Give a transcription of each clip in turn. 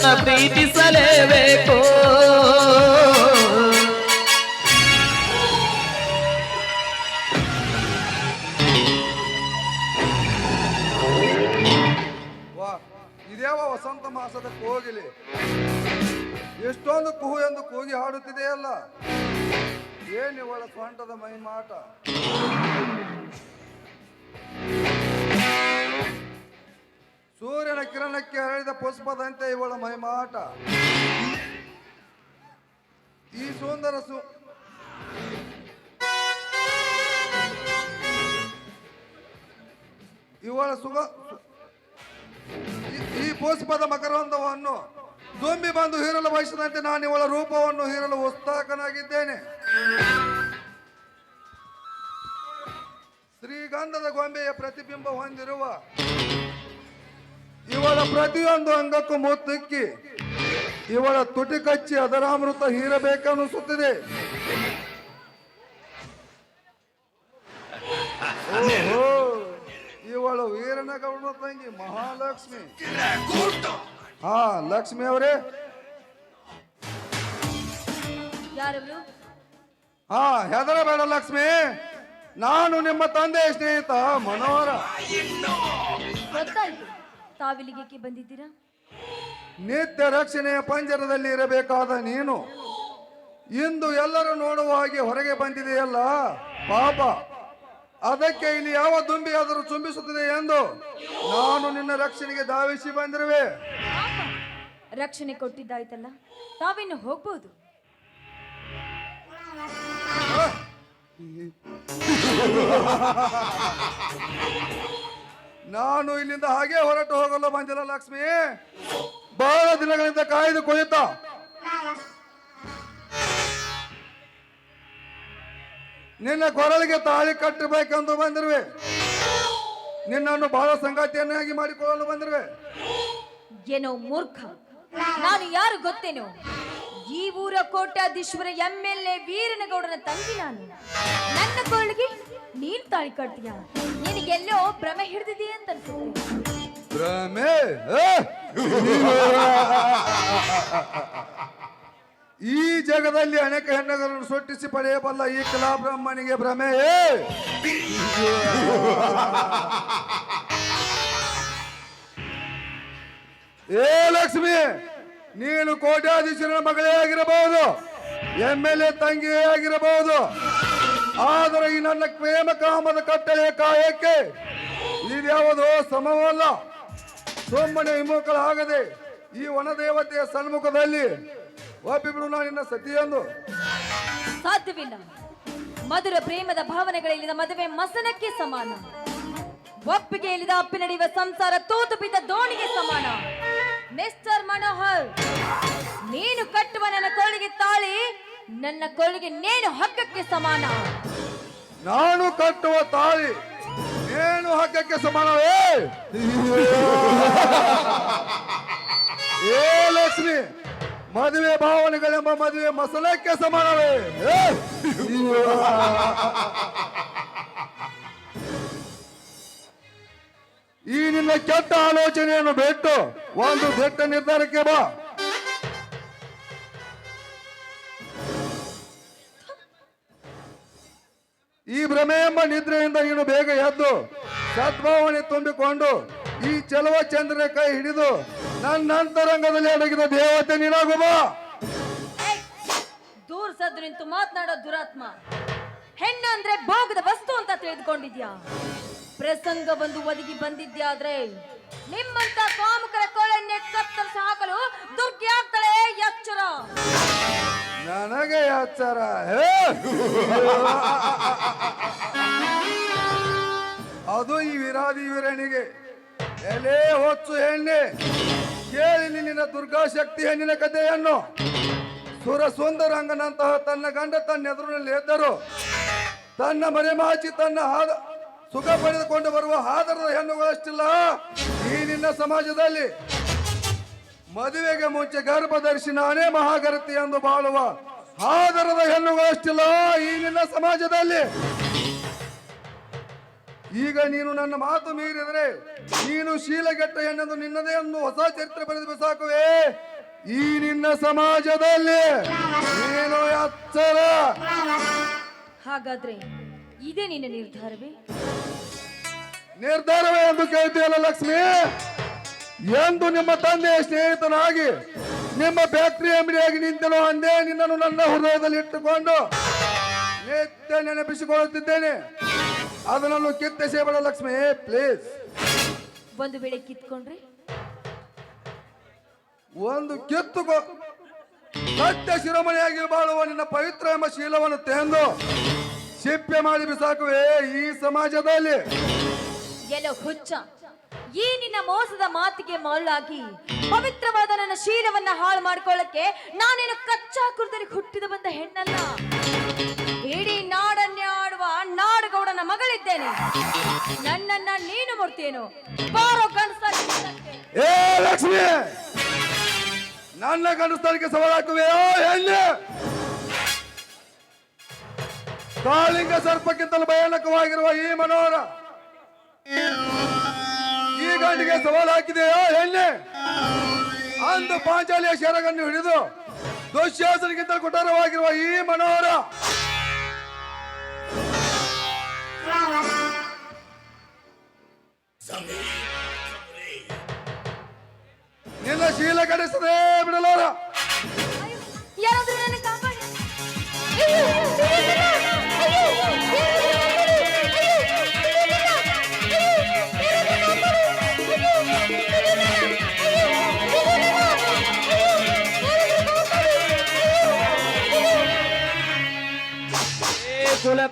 ಪುರುಷನ ಪ್ರೀತಿಸಲೇಬೇಕು. ವಾ, ಇದ್ಯಾವ ವಸಂತ ಮಾಸದ ಕೋಗಿಲೆ ಎಷ್ಟೊಂದು ಕುಹು ಎಂದು ಕೂಗಿ ಹಾಡುತ್ತಿದೆಯಲ್ಲ? ಏನಿವಳ ಸ್ವಂಟದ ಮೈಮಾಟ? ಸೂರ್ಯನ ಕಿರಣಕ್ಕೆ ಹರಡಿದ ಪುಷ್ಪದಂತೆ ಇವಳ ಮೈಮಾಟ. ಈ ಸುಂದರ ಸು ಇವಳ ಸುಗ ಈ- ಪುಷ್ಪದ ಮಕರಂದವನ್ನು ತುಂಬಿ ಬಂದು ಹೀರಲು ಬಯಸಿದಂತೆ ನಾನು ಇವಳ ರೂಪವನ್ನು ಹೀರಲು ಉತ್ಸಾಹನಾಗಿದ್ದೇನೆ ಶ್ರೀಗಂಧದ ಗೊಂಬೆಯ ಪ್ರತಿಬಿಂಬ ಹೊಂದಿರುವ ಇವಳ ಪ್ರತಿಯೊಂದು ಅಂಗಕ್ಕೂ ಮುತ್ತಿಕ್ಕಿ ಇವಳ ತುಟಿ ಕಚ್ಚಿ ಅದರ ಅಮೃತ ಹೀರಬೇಕನ್ನಿಸುತ್ತಿದೆ ಇವಳು ವೀರನ ವೀರನಗೌಡ ತಂಗಿ ಮಹಾಲಕ್ಷ್ಮಿ. ಹಾ ಲಕ್ಷ್ಮಿ ಅವರೇ. ಹಾ ಹೆದರಬೇಡ ಲಕ್ಷ್ಮಿ. ನಾನು ನಿಮ್ಮ ತಂದೆ ಸ್ನೇಹಿತ ಮನೋಹರ. ತಾವಿಲ್ಲಿಗೆ ಬಂದಿದ್ದೀರಾ? ನಿತ್ಯ ರಕ್ಷಣೆಯ ಪಂಜರದಲ್ಲಿ ಇರಬೇಕಾದ ನೀನು. ಇಂದು ಎಲ್ಲರೂ ನೋಡುವ ಹಾಗೆ ಹೊರಗೆ ಬಂದಿದೆಯಲ್ಲ? ಪಾಪ. ಅದಕ್ಕೆ ಇಲ್ಲಿ ಯಾವ ದುಂಬಿಯಾದರೂ ಚುಂಬಿಸುತ್ತದೆ ಎಂದು ನಾನು ನಿನ್ನ ರಕ್ಷಣೆಗೆ ಧಾವಿಸಿ ಬಂದಿರುವೆ. ರಕ್ಷಣೆ ಕೊಟ್ಟಿದ್ದಾಯ್ತಲ್ಲ? ತಾವಿನ್ನು ಹೋಗ್ಬೋದು? ನಾನು ಇಲ್ಲಿಂದ ಹಾಗೆ ಹೊರಟು ಹೋಗಲು ಬಂದಿಲ್ಲ ಲಕ್ಷ್ಮಿ. ಬಹಳ ದಿನಗಳಿಂದ ಕಾಯ್ದು ಕುಳಿತ. ನಿನ್ನ ಕೊರಳಿಗೆ ತಾಳಿ ಕಟ್ಟಬೇಕೆಂದು ಬಂದಿರುವೆ. ನಿನ್ನನ್ನು ಬಹಳ ಸಂಗಾತಿಯನ್ನಾಗಿ ಮಾಡಿಕೊಳ್ಳಲು ಬಂದಿರುವೆ. ಏನೋ ಮೂರ್ಖ. ನಾನು ಯಾರು ಗೊತ್ತೇನೋ? ಈ ಊರ ಕೋಟ್ಯಾಧೀಶ್ವರ ಎಂ ಎಲ್ ಎ ವೀರನಗೌಡನ ತಂಗಿ ನಾನು. ನನ್ನ ಕೋಳಿಗೆ ನೀನ್ ತಾಳಿ ಕಟ್ಟಿಯ ನಿನಗೆಲ್ಲೋ ಭ್ರಮೆ ಹಿಡಿದಿದೆ ಅಂತ ಭ್ರಮೆ? ಈ ಜಗದಲ್ಲಿ ಅನೇಕ ಹೆಣ್ಣುಗಳನ್ನು ಸೊಟ್ಟಿಸಿ ಪಡೆಯಬಲ್ಲ ಈ ಕಲಾ ಬ್ರಹ್ಮನಿಗೆ ಭ್ರಮೆ? ಏ ಲಕ್ಷ್ಮಿ! ನೀನು ಕೋಟ್ಯಾಧೀಶರ ಮಗಳೇ ಆಗಿರಬಹುದು, ಎಂ ಎಲ್ ಎ ತಂಗಿಯೇ ಆಗಿರಬಹುದು. ಆದರೆ ಈ ನನ್ನ ಪ್ರೇಮ ಕಾಮದ ಕಟ್ಟಳೆ ಕಾಯಕ್ಕೆ ಇದ್ಯಾವುದೋ ಸಮವಲ್ಲ. ಸುಮ್ಮನೆ ವಿಮುಖಳಾಗದೆ ಈ ವನದೇವತೆಯ ಸನ್ಮುಖದಲ್ಲಿ ಒಪ್ಪಿಬಿಡು ನಾನು ನಿನ್ನ ಸತಿಯಂದು ಸಾಧ್ಯವಿಲ್ಲ. ಮಧುರ ಪ್ರೇಮದ ಭಾವನೆಗಳಿಲ್ಲದ ಮದುವೆ ಮಸನಕ್ಕೆ ಸಮಾನ. ಒಪ್ಪಿಗೆ ಇಲ್ಲದ ಅಪ್ಪಿ ನಡೆಯುವ ಸಂಸಾರ ತೂತು ಬಿದ್ದ ದೋಣಿಗೆ ಸಮಾನ. ಮಿಸ್ಟರ್ ಮನೋಹರ್ ನೀನು ಕಟ್ಟುವ ನನ್ನ ಕೊಳಿಗೆ ತಾಳಿ, ನನ್ನ ಕೊಳಿಗೆ ನೇಣು ಹಗ್ಗಕ್ಕೆ ಸಮಾನ. ನಾನು ಕಟ್ಟುವ ತಾಳಿ ಏನು ಹಗ್ಗಕ್ಕೆ ಸಮಾನವೇ? ಏ ಲಕ್ಷ್ಮಿ, ಮದುವೆ ಭಾವನೆಗಳೆಂಬ ಮದುವೆ ಮಸಲಕ್ಕೆ ಸಮಾನವೇ? ಈ ನಿನ್ನ ಕೆಟ್ಟ ಆಲೋಚನೆಯನ್ನು ಬಿಟ್ಟು ಒಂದು ಬೆಟ್ಟ ನಿರ್ಧಾರಕ್ಕೆ ಬಾ. ಈ ಭ್ರಮೆ ಎಂಬ ನಿದ್ರೆಯಿಂದ ನೀನು ಬೇಗ ಎದ್ದು ಸದ್ಭಾವನೆ ತುಂಬಿಕೊಂಡು ಈ ಚಲುವ ಚಂದ್ರನ ಕೈ ಹಿಡಿದು ನನ್ನ ಅಂತರಂಗದಲ್ಲಿ ಅಡಗಿದ ದೇವತೆ ನೀನಾಗು ಬಾ. ಏಯ್! ದೂರ ಸದ್ದು ನಿಂತು ಮಾತನಾಡೋ ದುರಾತ್ಮ. ಹೆಣ್ಣು ಅಂದ್ರೆ ಭೋಗದ ವಸ್ತು ಅಂತ ತಿಳಿದುಕೊಂಡಿದ್ಯಾ? ಪ್ರಸಂಗ ಬಂದು ಒದಗಿ ಬಂದಿದ್ಯಾದ್ರೆ ನಿಮ್ಮಂತ ಕಾಮುಕರ ಕೋಳನ್ನೇ ಕತ್ತರಿಸಿ ಹಾಕಲು ಎಚ್ಚರ ನನಗೆ ಎಚ್ಚರ? ಅದು ಈ ವಿರಾದಿ ವಿರಣಿಗೆ ಎಲೆ ಹೊಚ್ಚು ಹೆಣ್ಣೆ ಕೇಳಿ ನಿನ್ನ ದುರ್ಗಾ ಶಕ್ತಿ ಹೆಣ್ಣಿನ ಕಥೆಯನ್ನು. ಸುರ ಸುಂದರಂಗನಂತಹ ತನ್ನ ಗಂಡ ತನ್ನ ಎದುರಿನಲ್ಲಿ ಎದ್ದರು. ತನ್ನ ಮರೆಮಾಚಿ ತನ್ನ ಹಾದ ಸುಖ ಪಡೆದುಕೊಂಡು ಬರುವ ಹಾದರದ ಹೆಣ್ಣುಗಳಷ್ಟಿಲ್ಲ. ಈ ನಿನ್ನ ಸಮಾಜದಲ್ಲಿ ಮದುವೆಗೆ ಮುಂಚೆ ಗರ್ಭ ಧರಿಸಿ ನಾನೇ ಮಹಾಗರತಿ ಎಂದು ಬಾಳುವ ಆದರದ ಹೆಣ್ಣುಗಳಷ್ಟಿಲ್ಲ ಈ ನಿನ್ನ ಸಮಾಜದಲ್ಲಿ. ಈಗ ನೀನು ನನ್ನ ಮಾತು ಮೀರಿದರೆ ನೀನು ಶೀಲಗೆಟ್ಟ ಹೆಣ್ಣೆಂದು ನಿನ್ನದೇ ಎಂದು ಹೊಸ ಚರಿತ್ರೆ ಬರೆದು ಬಿಸಾಕುವೆ ಈ ನಿನ್ನ ಸಮಾಜದಲ್ಲಿ ಹಾಗಾದ್ರೆ ಇದೇ ನಿನ್ನ ನಿರ್ಧಾರವೇ? ನಿರ್ಧಾರವೇ ಎಂದು ಕೇಳ್ತೀಯಲ್ಲ ಲಕ್ಷ್ಮಿ? ಎಂದು ನಿಮ್ಮ ತಂದೆಯ ಸ್ನೇಹಿತನಾಗಿ ನಿಮ್ಮ ಫ್ಯಾಕ್ಟರಿ ಅಂಗಡಿಯಾಗಿ ನಿಂತನು ಅಂದೇ ನಿನ್ನನ್ನು ನನ್ನ ಹೃದಯದಲ್ಲಿ ಇಟ್ಟುಕೊಂಡು ನಿತ್ಯ ನೆನಪಿಸಿಕೊಳ್ಳುತ್ತಿದ್ದೇನೆ. ಅದನ್ನು ಕಿತ್ತೆಸೇಬೇಡ ಲಕ್ಷ್ಮಿ ಪ್ಲೀಸ್ ಒಂದು ವೇಳೆ ಕಿತ್ಕೊಂಡ್ರೆ? ಒಂದು ಕಿತ್ತುಕೋ ಸತ್ಯ ಶಿರೋಮಣಿಯಾಗಿ ಬಾಳುವ ನಿನ್ನ ಪವಿತ್ರ ಎಂಬ ಶೀಲವನ್ನು ತೆಂದು ಸಿಪ್ಪೆ ಮಾಡಿ ಬಿಸಾಕುವೆ ಈ ಸಮಾಜದಲ್ಲಿ. ಎಲ್ಲೋ ಹುಚ್ಚ ಈ ನಿನ್ನ ಮೋಸದ ಮಾತಿಗೆ ಮರಳಾಗಿ ಪವಿತ್ರವಾದ ನನ್ನ ಶೀಲವನ್ನ ಹಾಳು ಮಾಡ್ಕೊಳ್ಳಕ್ಕೆ ನಾನೇನು ಕಚ್ಚಾ ಕುರ್ದಲ್ಲಿ ಹುಟ್ಟಿದ ಬಂದ ಹೆಣ್ಣಲ್ಲ? ಇಡೀ ನಾಡನ್ನೇ ಆಡುವ ನಾಡಗೌಡನ ಮಗಳಿದ್ದೇನೆ. ನನ್ನನ್ನ ನೀನು ಮುಡ್ತೇನು ಬಾರೋ ಗಂಡಸಾಗಿ. ಏ ಲಕ್ಷ್ಮಿ! ನನ್ನ ಗಂಡಸ್ತನಕ್ಕೆ ಸವಾಲಾಕುವೆಯೋ ಹೆಣ್ಣೆ! ಕಾಳಿಂಗ ಸರ್ಪಕ್ಕಿಂತಲೂ ಭಯಾನಕವಾಗಿರುವ ಈ ಮನೋಹರ ಈ ಗಂಡಿಗೆ ಸವಾಲು ಹಾಕಿದೆಯೋ ಹೆಣ್ಣೆ? ಅಂದು ಪಾಂಚಾಲಿಯ ಶರಗನ್ನು ಹಿಡಿದು ದುಶ್ಯಾಸನಿಗಿಂತ ಕುಟಾರವಾಗಿರುವ ಈ ಮನೋಹರ ನಿನ್ನ ಶೀಲ ಕಡಿಸದೆ ಬಿಡಲಾರ.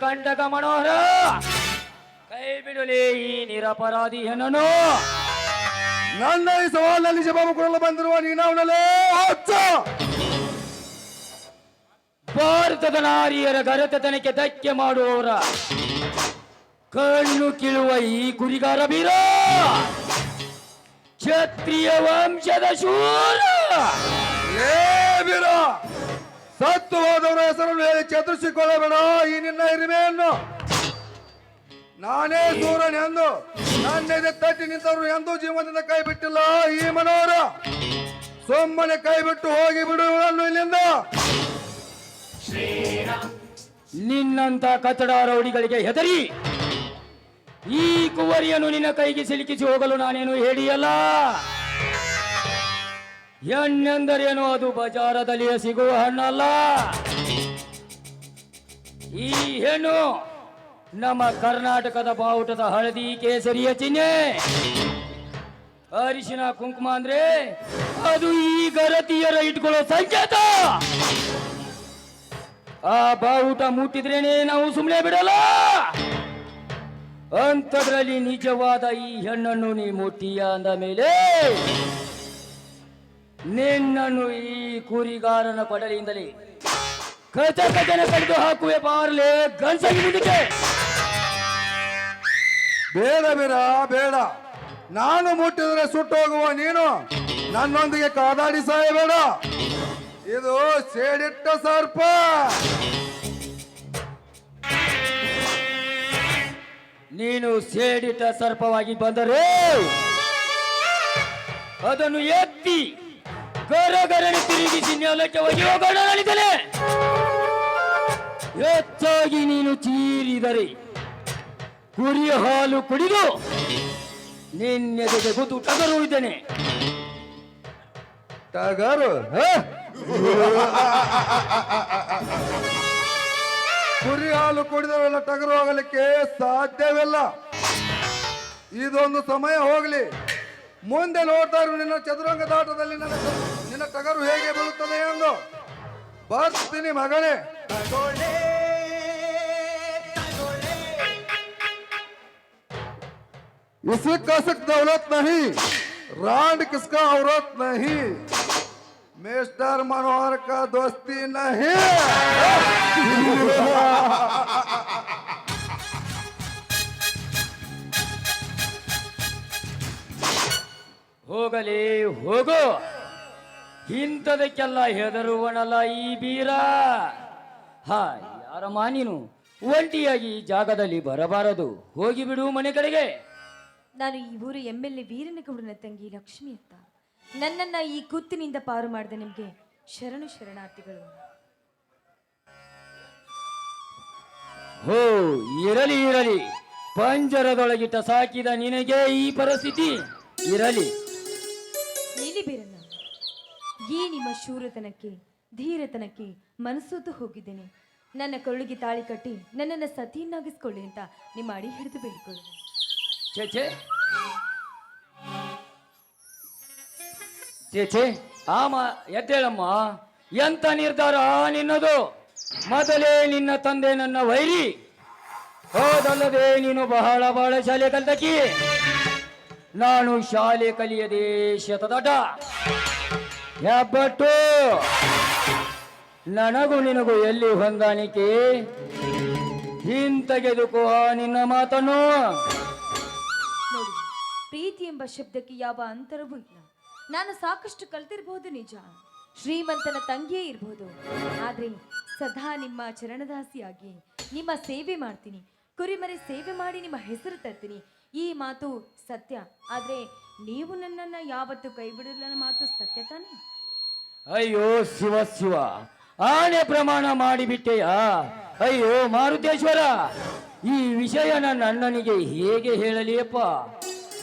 ಕುಲಕಂಟಕ ಮನೋಹರ. ಕೈ ಬಿಡಲಿ ಈ ನಿರಪರಾಧಿ ಹೆಣ್ಣನು ನನ್ನ ಈ ಸವಾಲಿನಲ್ಲಿ ಜವಾಬು ಕೊಡಲು ಬಂದಿರುವ ನೀನವನಲ್ಲೇ ಭಾರತದ ನಾರಿಯರ ಗರತತನಕ್ಕೆ ಧಕ್ಕೆ ಮಾಡುವವರ. ಕಣ್ಣು ಕೀಳುವ ಈ ಗುರಿಗಾರ ಬೀರ. ಕ್ಷತ್ರಿಯ ವಂಶದ ಶೂರ. ಏ ವೀರ ಸತ್ತು ಹೋದವರ ಹೆಸರನ್ನು ಹೇಳಿ ಚತುರಿಸಿಕೊಳ್ಳಬೇಡ ಈ ನಿನ್ನ ಹಿರಿಮೆಯನ್ನು ನಾನೇ ಸೂರನೆಂದು ನನ್ನ ಎದೆ ತಟ್ಟಿ ನಿಂತವರು ಎಂದೂ ಜೀವನದಿಂದ ಕೈ ಬಿಟ್ಟಿಲ್ಲ. ಈ ಮನೋರ ಸುಮ್ಮನೆ ಕೈ ಬಿಟ್ಟು ಹೋಗಿ ಬಿಡುವುದನ್ನು ಇಲ್ಲಿಂದ ನಿನ್ನಂತ ಕಚಡ ರೌಡಿಗಳಿಗೆ ಹೆದರಿ. ಈ ಕುವರಿಯನ್ನು ನಿನ್ನ ಕೈಗೆ ಸಿಲುಕಿಸಿ ಹೋಗಲು ನಾನೇನು ಹೇಳಿಯಲ್ಲ. ಹೆಣ್ಣೆಂದರೇನು ಅದು ಬಜಾರದಲ್ಲಿ ಸಿಗುವ ಹಣ್ಣಲ್ಲ? ಈ ಹೆಣ್ಣು ನಮ್ಮ ಕರ್ನಾಟಕದ ಬಾವುಟದ ಹಳದಿ ಕೇಸರಿಯ ಚಿಹ್ನೆ. ಅರಿಶಿನ ಕುಂಕುಮ ಅಂದ್ರೆ ಅದು ಈ ಗರತಿಯರ ಇಟ್ಕೊಳ್ಳೋ ಸಂಕೇತ. ಆ ಬಾವುಟ ಮುಟ್ಟಿದ್ರೇನೆ ನಾವು ಸುಮ್ಮನೆ ಬಿಡಲ್ಲ. ಅಂಥದ್ರಲ್ಲಿ ನಿಜವಾದ ಈ ಹೆಣ್ಣನ್ನು ನೀ ಮುಟ್ಟಿಯ ಅಂದ ಮೇಲೆ ನಿನ್ನನ್ನು ಈ ಕುರಿಗಾರನ ಕೊಡಲಿಯಿಂದಲೇ ಕಚ ಕಚನ ಕಡಿದು ಹಾಕುವೆ ಬಾರ್ಲೆ ಗನ್ಸಗಿ ಮುಂದಕ್ಕೆ. ಬೇಡ ಬೇಡ ಬೇಡ. ನಾನು ಮುಟ್ಟಿದ್ರೆ ಸುಟ್ಟು ಹೋಗುವ ನೀನು ನನ್ನೊಂದಿಗೆ ಕಾದಾಡಿ ಸಾಯಬೇಡ. ಇದು ಸೇಡಿಟ್ಟ ಸರ್ಪ. ನೀನು ಸೇಡಿಟ್ಟ ಸರ್ಪವಾಗಿ ಬಂದರೆ ಅದನ್ನು ಎತ್ತಿ ಗರಗರನೆ ತಿರುಗಿಸಿ ನೆಲಕ್ಕೆ ಹೆಚ್ಚಾಗಿ ನೀನು ಚೀರಿದರೆ ಕುರಿ ಹಾಲು ಕುಡಿದು ನಿನ್ನೆದೆಗೆ ಗೊತ್ತು ಟಗರು ಇದ್ದೇನೆ ಟಗರು? ಕುರಿ ಹಾಲು ಕುಡಿದವೆಲ್ಲ ಟಗರು ಹೋಗಲಿಕ್ಕೆ ಸಾಧ್ಯವಿಲ್ಲ ಇದೊಂದು ಸಮಯ ಹೋಗಲಿ. ಮುಂದೆ ನೋಡ್ತಾ ಇರು ನಿನ್ನ ಚದುರಂಗದಾಟದಲ್ಲಿ ನನ್ನ ನಿನ್ನ ಟಗರು ಹೇಗೆ ಬರುತ್ತದೆ ಎಂದು ಬರ್ತೀನಿ ಮಗನೇ इसे कसक दौलत नहीं रांड किसका औरत नहीं मिस्टर मनोहर का दोस्ती नहीं ಹೋಗಲಿ ಹೋಗು. ಇಂಥದಕ್ಕೆಲ್ಲ ಹೆದರುವಣಲ್ಲ ಈ ಬೀರ. ಹಾ ಯಾರಮ್ಮ ನೀನು? ಒಂಟಿಯಾಗಿ ಈ ಜಾಗದಲ್ಲಿ ಬರಬಾರದು. ಹೋಗಿ ಬಿಡು ಮನೆ ಕಡೆಗೆ. ನಾನು ಈ ಊರು ಎಂ ಎಲ್ ಎ ವೀರನಗೌಡನ ತಂಗಿ ಲಕ್ಷ್ಮಿ ಅಂತ. ನನ್ನನ್ನ ಈ ಕುತ್ತಿನಿಂದ ಪಾರು ಮಾಡಿದ ನಿಮಗೆ ಶರಣು ಶರಣಾರ್ಥಿಗಳು. ಹೋ ಇರಲಿ ಇರಲಿ. ಪಂಜರದೊಳಗಿಟ್ಟ ಸಾಕಿದ ನಿನಗೆ ಈ ಪರಿಸ್ಥಿತಿ. ಇರಲಿ. ನಿಲಿಬಿರಲ್ಲ ಈ ನಿಮ್ಮ ಶೂರತನಕ್ಕೆ, ಧೀರತನಕ್ಕೆ ಮನಸ್ಸೋತು ಹೋಗಿದ್ದೇನೆ. ನನ್ನ ಕರುಳಿಗೆ ತಾಳಿ ಕಟ್ಟಿ ನನ್ನನ್ನು ಸತಿಯನ್ನಾಗಿಸ್ಕೊಳ್ಳಿ ಅಂತ ನಿಮ್ಮ ಅಡಿ ಹಿಡಿದು ಬೇಡಿಕೊಳ್ಳಿ ಛೇ ಛೇ. ಆಮ, ಎದ್ದೇಳಮ್ಮ. ಎಂತ ನಿರ್ಧಾರ ನಿನ್ನದು? ಮೊದಲೇ ನಿನ್ನ ತಂದೆ ನನ್ನ ವೈರಿ. ಹೋದಲ್ಲದೆ ನೀನು ಬಹಳ ಬಹಳ ಶಾಲೆ ಕಲ್ತಕಿ ನಾನು ಶಾಲೆ ಕಲಿಯದೆ ಶತದಟ ಹೆಬ್ಬಟ್ಟು! ನನಗೂ ನಿನಗೂ ಎಲ್ಲಿ ಹೊಂದಾಣಿಕೆ? ಹಿಂತೆಗೆದುಕೋ ನಿನ್ನ ಮಾತನ್ನು. ನೋಡಿ, ಪ್ರೀತಿ ಎಂಬ ಶಬ್ದಕ್ಕೆ ಯಾವ ಅಂತರವೂ ಇಲ್ಲ. ನಾನು ಸಾಕಷ್ಟು ಕಲ್ತಿರ್ಬಹುದು ನಿಜ. ಶ್ರೀಮಂತನ ತಂಗಿಯೇ ಇರಬಹುದು ಆದ್ರೆ ಸದಾ ನಿಮ್ಮ ಚರಣದಾಸಿಯಾಗಿ ನಿಮ್ಮ ಸೇವೆ ಮಾಡ್ತೀನಿ. ಕುರಿಮರಿ ಸೇವೆ ಮಾಡಿ ನಿಮ್ಮ ಹೆಸರು ತರ್ತೀನಿ. ಈ ಮಾತು ಸತ್ಯ. ಆದರೆ ನೀವು ನನ್ನನ್ನ ಯಾವತ್ತೂ ಕೈ ಬಿಡಲ್ಲ ಮಾತು ಸತ್ಯ ತಾನೇ? ಅಯ್ಯೋ ಶಿವ ಶಿವ. ಆನೆ ಪ್ರಮಾಣ ಮಾಡಿಬಿಟ್ಟೆಯಾ? ಅಯ್ಯೋ ಮಾರುತೇಶ್ವರ. ಈ ವಿಷಯ ನನ್ನ ಅಣ್ಣನಿಗೆ ಹೇಗೆ ಹೇಳಲಿಯಪ್ಪ?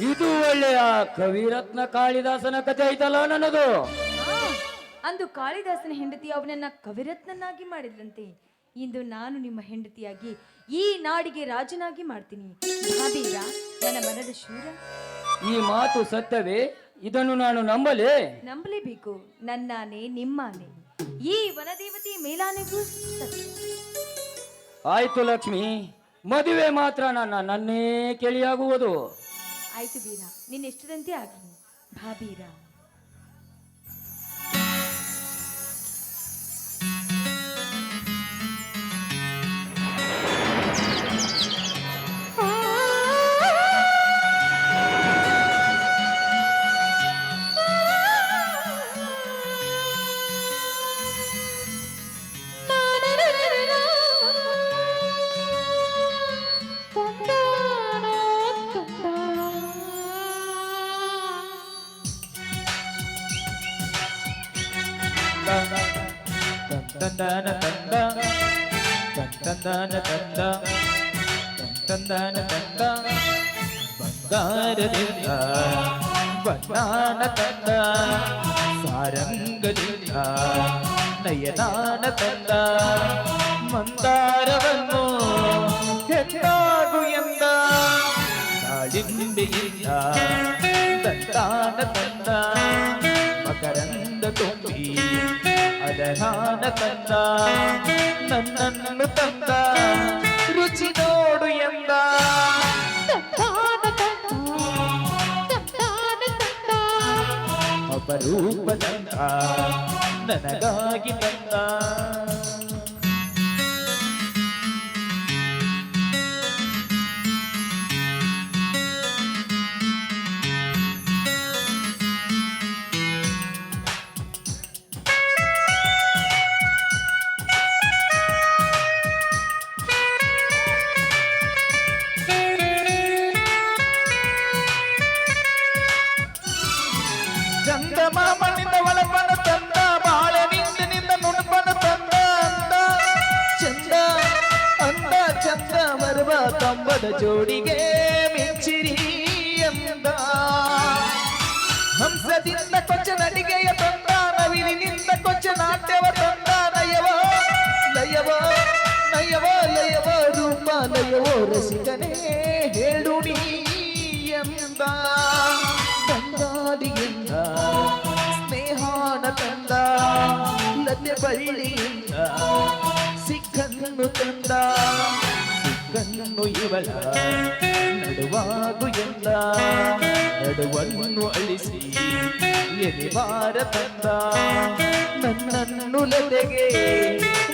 ಇದು ಒಳ್ಳೆಯ ಕವಿರತ್ನ ಕಾಳಿದಾಸನ ಕಥೆ ಐತಲ್ಲ ನನ್ನದು. ಅಂದು ಕಾಳಿದಾಸನ ಹೆಂಡತಿ ಅವನನ್ನ ಕವಿರತ್ನನ್ನಾಗಿ ಮಾಡಿದ್ರಂತೆ. ಇಂದು ನಾನು ನಿಮ್ಮ ಹೆಂಡತಿಯಾಗಿ ಈ ನಾಡಿಗೆ ರಾಜನಾಗಿ ಮಾಡ್ತೀನಿ. ಮಹಾಬೀರ ನನ್ನ ಮನದ ಶೂರ. ಈ ಮಾತು ಸತ್ಯವೇ? ಇದನ್ನು ನಾನು ನಂಬಲೇ? ನಂಬಲೇಬೇಕು. ನನ್ನಾನೆ ನಿಮ್ಮಾನೆ. ಈ ವನದೇವತೆ ಮೇಲಾನೆಗೂ ಸತ್ಯ. ಆಯ್ತು ಲಕ್ಷ್ಮಿ. ಮದುವೆ ಮಾತ್ರ ನನ್ನ ನನ್ನೇ ಕೇಳಿಯಾಗುವುದು. ಆಯ್ತು ಬೀರ ನಿನ್ನೆಷ್ಟದಂತೆ ಆಗಲಿ. ಭಾಬೀರ ಬಂಗಾರದಿಂದ ಬಣ್ಣಾನ ತಂದ ಸಾರಂಗದಿಂದ ನಯನಾನ ತಂದ ಮಂದಾರವನ್ನು ಹೆಣ್ಣಾಗು ಎಂದ ದಾಳಿಂಬೆಯಿಂದ ತಂದಾನ ತಂದ ಮಕರಂದ ತುಂಬಿ ಅದಹಾನ ತಂದ ನನ್ನನ್ನು ತಂದ ರುಚಿ ನೋಡು ಎಂದ ಅಪರೂಪದಂತ ನನಗಾಗಿ ತಂದ ಕಂಬದ ಜೋಡಿಗೆ ಮೆಚ್ಚಿರಿ ಎಂದ. ಹಂಸದಿಂದ ಕೊಚ್ಚ ನಡಿಗೆಯ ತಂದ ನವಿಲಿನಿಂದ ಕೊಚ್ಚ ನಾಟ್ಯವ ತಂದ ನಯವ ಲಯವ ನಯವ, ಲಯವ, ರೂಪ ಲಯವೋ, ರಸಿಕನೇ ಹೇಳು ನೀ ಎಂದ. ಬಂಗಾಳಿಯಿಂದ ಸ್ನೇಹಾನ ತಂದ, ಲತೆ ಬಳ್ಳಿಯಿಂದ ಇವಳ ನಡುವಾಗು ಎಲ್ಲ ನಡುವನ್ನು ಅಳಿಸಿ ಎಲಿವಾರ ತಂದ ನನ್ನನ್ನು ಲತೆಗೆ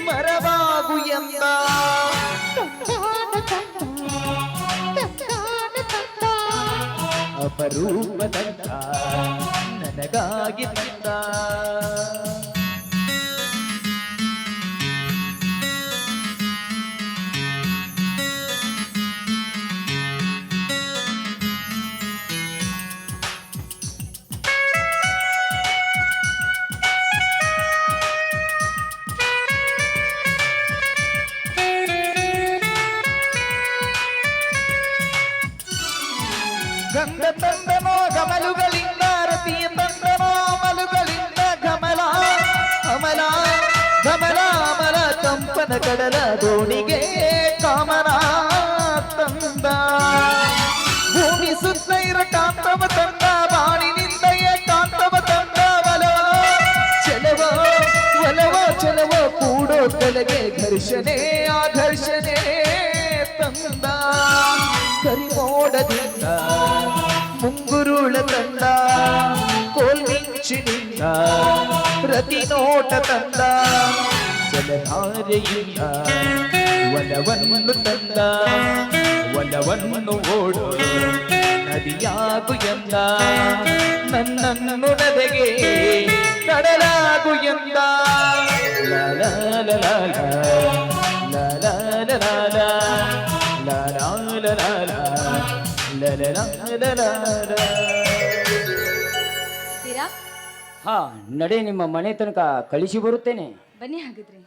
ಮರವಾಗು ಎಂದ. ಅಪರೂಪದಂತ ನನಗಾಗಿ ತಂದ. ದೋಣಿಗೆ ಕಾಮನ ತಂದ. ಭೂಮಿ ಸುತ್ತ ಇರ ಕಾಂತವ ತಂದ ಬಾಣಿನಿಂದಯ ಕಾಂತವ ತಂದ, ಒಲವ, ಚಲವ ಒಲವ, ಚಲವ ಕೂಡೋ ತಲೆಗೆ ಘರ್ಷಣೆ, ಆ ಘರ್ಷಣೆ ತಂದ. ಕರಿಮೋಡದಿಂದ ಮುಂಗುರುಳ ತಂದ ಕೋಲ್ಮಿಂಚಿನಿಂದ ಪ್ರತಿ ನೋಟ ತಂದ. ಜಲಧಾರೆಯಿಂದ ಒಲವನ್ನು ತಂದ ಒಲವನ್ನು ಓಡು ನದಿಯಾಗು ಎಂದ ನನ್ನನ್ನು ನದಗೆ ತಡಲಾಗು ಎಂದ. ಹಾ ನಡೆ ನಿಮ್ಮ ಮನೆ ತನಕ ಕಳಿಸಿ ಬರುತ್ತೇನೆ. ಬನ್ನಿ ಹಾಗಿದ್ರೆ.